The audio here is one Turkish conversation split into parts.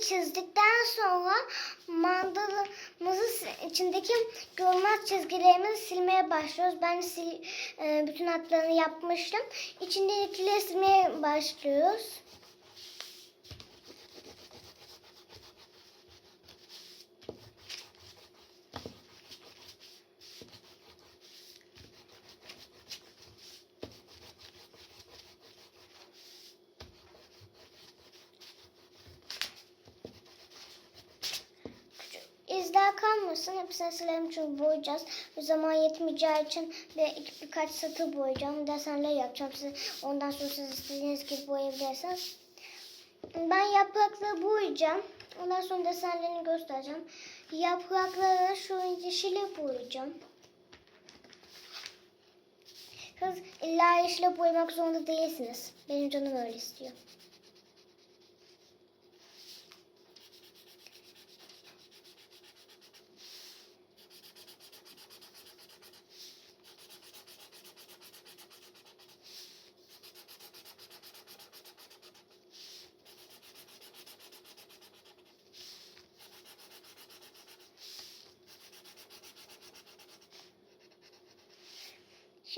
çizdikten sonra mandalamızı içindeki görünmez çizgilerimizi silmeye başlıyoruz. Ben sil, e, bütün hatlarını yapmıştım. İçindekileri silmeye başlıyoruz. Kalmasın. Hepsini silelim çünkü boyayacağız. Bir zaman yetmeyeceği için bir, iki, birkaç satır boyayacağım. Desenler yapacağım. Size, ondan sonra siz istediğiniz gibi boyayabilirsiniz. Ben yaprakları boyayacağım. Ondan sonra desenlerini göstereceğim. Yaprakları şu yeşile boyayacağım. Kız illa yeşile boyamak zorunda değilsiniz. Benim canım öyle istiyor.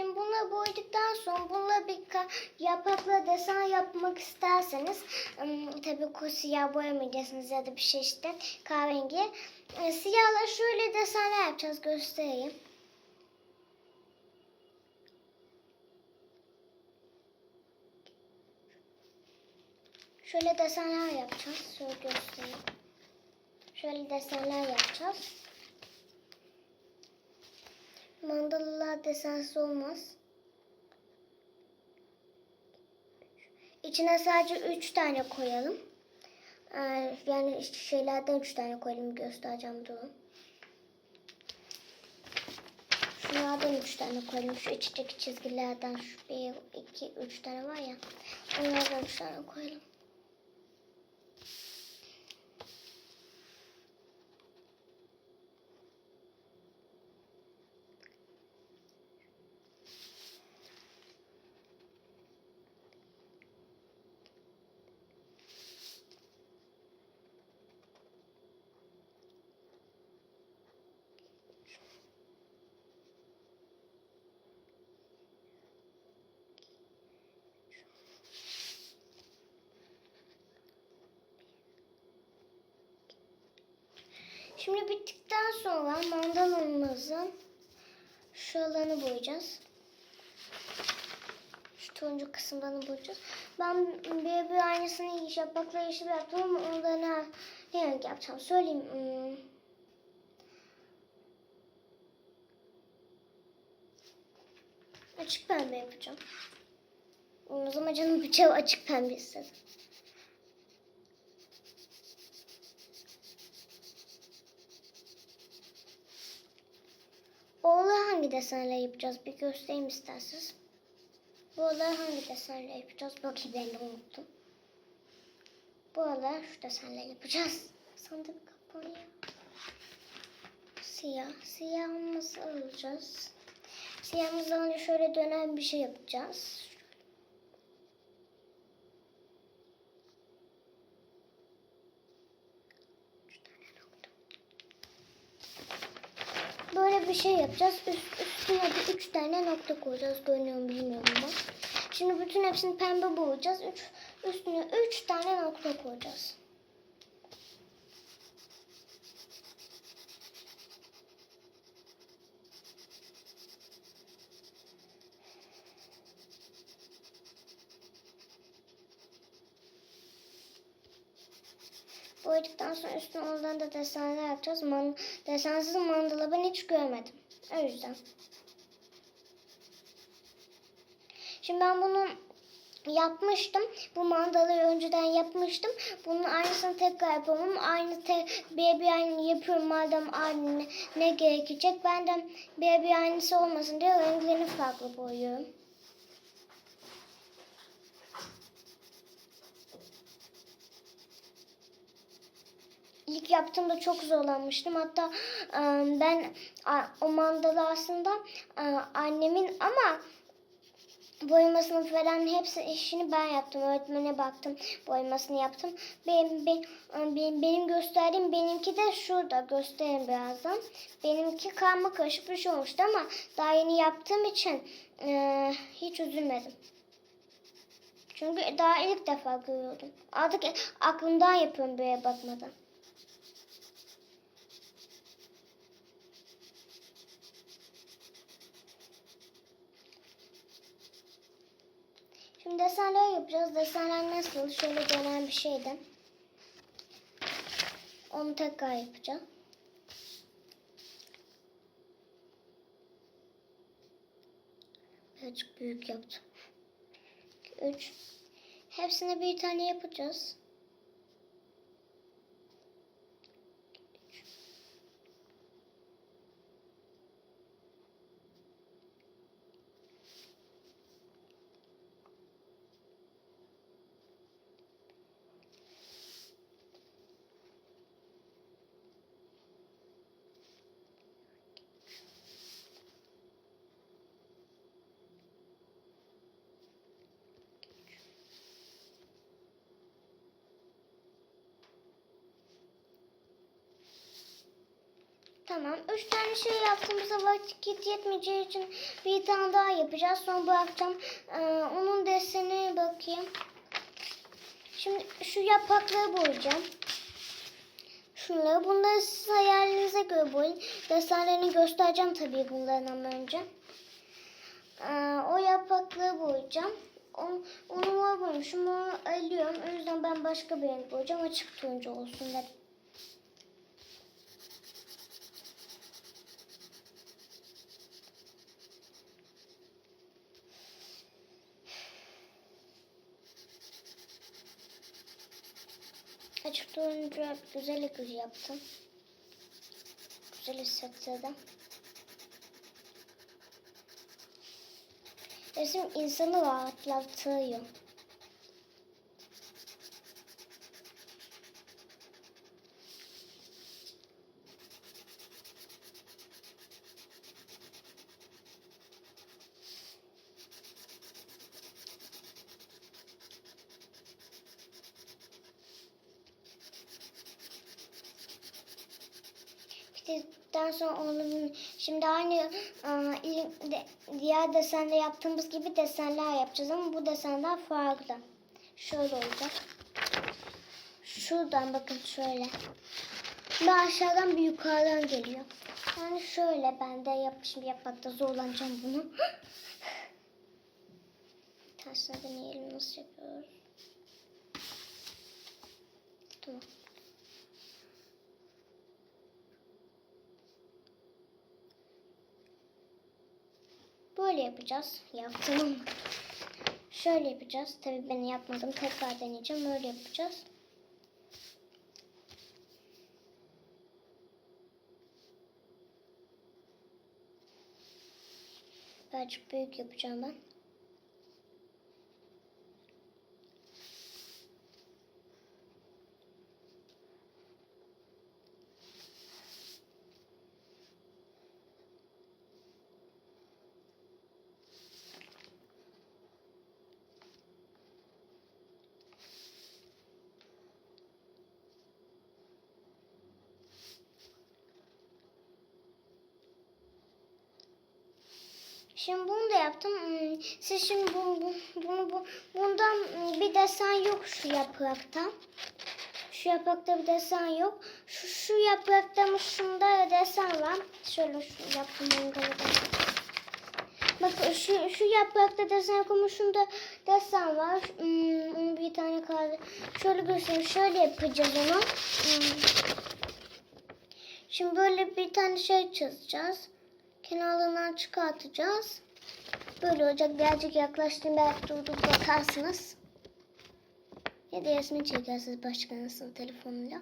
Şimdi bunları boyadıktan sonra bununla bir yaprakla desen yapmak isterseniz tabii ko siyah boyamayacaksınız ya da bir şey işte kahverengi. E, siyahla şöyle desenler yapacağız göstereyim. Şöyle desenler yapacağız. Şöyle göstereyim. Şöyle desenler yapacağız. Mandalalar desensiz olmaz. İçine sadece üç tane koyalım. Ee, yani şeylerden üç tane koyalım göstereceğim durun. Şunlardan üç tane koyalım. Şu içteki çizgilerden şu bir, iki, üç tane var ya. Onlardan üç tane koyalım. Şimdi bittikten sonra mandalamızın şuralarını boyayacağız. Şu turuncu kısımlarını boyayacağız. Ben bir, bir aynısını yaprakla yeşil yaptım ama onları ne renk yapacağım söyleyeyim. Hmm. Açık pembe yapacağım. O zaman canım bıçağı açık pembe istedi. Hangi desenle yapacağız? Bir göstereyim isterseniz. Bu oğlu hangi desenle yapacağız? Bakayım ben de unuttum. Bu oğlu şu desenle yapacağız. Sandık kapalı. Siyah. Siyahımızı alacağız. Siyahımızı alınca şöyle dönen bir şey yapacağız. Böyle bir şey yapacağız. Üst, üstüne de üç tane nokta koyacağız. Görünüyor mu bilmiyorum ama. Şimdi bütün hepsini pembe boyayacağız. Üç, üstüne üç tane nokta koyacağız. Boyadıktan sonra üstüne ondan da desenler yapacağız. Man desensiz mandala ben hiç görmedim. O yüzden. Şimdi ben bunu yapmıştım. Bu mandalayı önceden yapmıştım. Bunun aynısını tekrar yapamam. Aynı te baby aynı yapıyorum madem aynı ne, gerekecek. Ben de baby aynısı olmasın diye renklerini farklı boyuyorum. İlk yaptığımda çok zorlanmıştım. Hatta e, ben o mandala aslında e, annemin ama boyamasını falan hepsi işini ben yaptım. Öğretmene baktım. Boyamasını yaptım. Benim, benim, benim, gösterdiğim benimki de şurada. Göstereyim birazdan. Benimki karma karışık bir şey olmuştu ama daha yeni yaptığım için eee, hiç üzülmedim. Çünkü daha ilk defa görüyordum. Artık aklımdan yapıyorum böyle bakmadan. Şimdi desenler yapacağız. Desenler nasıl? Şöyle dönen bir şeydi. Onu tekrar yapacağım. Birazcık büyük yaptım. 3. Hepsine bir tane yapacağız. Tamam. Üç tane şey yaptığımızda vakit yetmeyeceği için bir tane daha yapacağız. Sonra bırakacağım. Ee, onun deseni bakayım. Şimdi şu yaprakları boyayacağım. Şunları. Bunları siz hayalinize göre boyayın. Desenlerini göstereceğim tabii bunların ama önce. Ee, o yaprakları boyayacağım. Onu, onu mor boyamışım. Onu eliyorum. O yüzden ben başka bir renk boyayacağım. Açık turuncu olsun dedim. Açık turuncu güzel göz yaptım. Güzel hissettirdim. Resim insanı rahatlatıyor. Bitirdikten sonra onun şimdi aynı de- diğer desende yaptığımız gibi desenler yapacağız ama bu desenler farklı. Şöyle olacak. Şuradan bakın şöyle. Bir aşağıdan bir yukarıdan geliyor. Yani şöyle ben de yap, şimdi yapmakta zorlanacağım bunu. Tersine deneyelim nasıl yapıyoruz. Tamam. Böyle yapacağız. Yaptım. Şöyle yapacağız. Tabii ben yapmadım. Tekrar deneyeceğim. Öyle yapacağız. Birazcık büyük yapacağım ben. Şimdi bunu da yaptım. Hmm, Siz şimdi bu, bu, bunu, bu, bundan hmm, bir desen yok şu yapraktan. Şu yaprakta bir desen yok. Şu, şu yaprakta mı şunda desen var. Şöyle şu yaptım. Bak şu, şu yaprakta desen yok ama şunda desen var. Hmm, bir tane kaldı. Şöyle göstereyim. Şöyle yapacağız onu. Hmm. Şimdi böyle bir tane şey çizeceğiz. Kenarlarından çıkartacağız. Böyle olacak. Birazcık yaklaştım. Belki durdurup bakarsınız. Ya da resmi çekersiniz başkanınızın telefonuyla.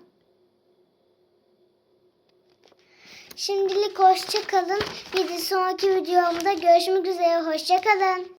Şimdilik hoşça kalın. Bir sonraki videomda görüşmek üzere. Hoşça kalın.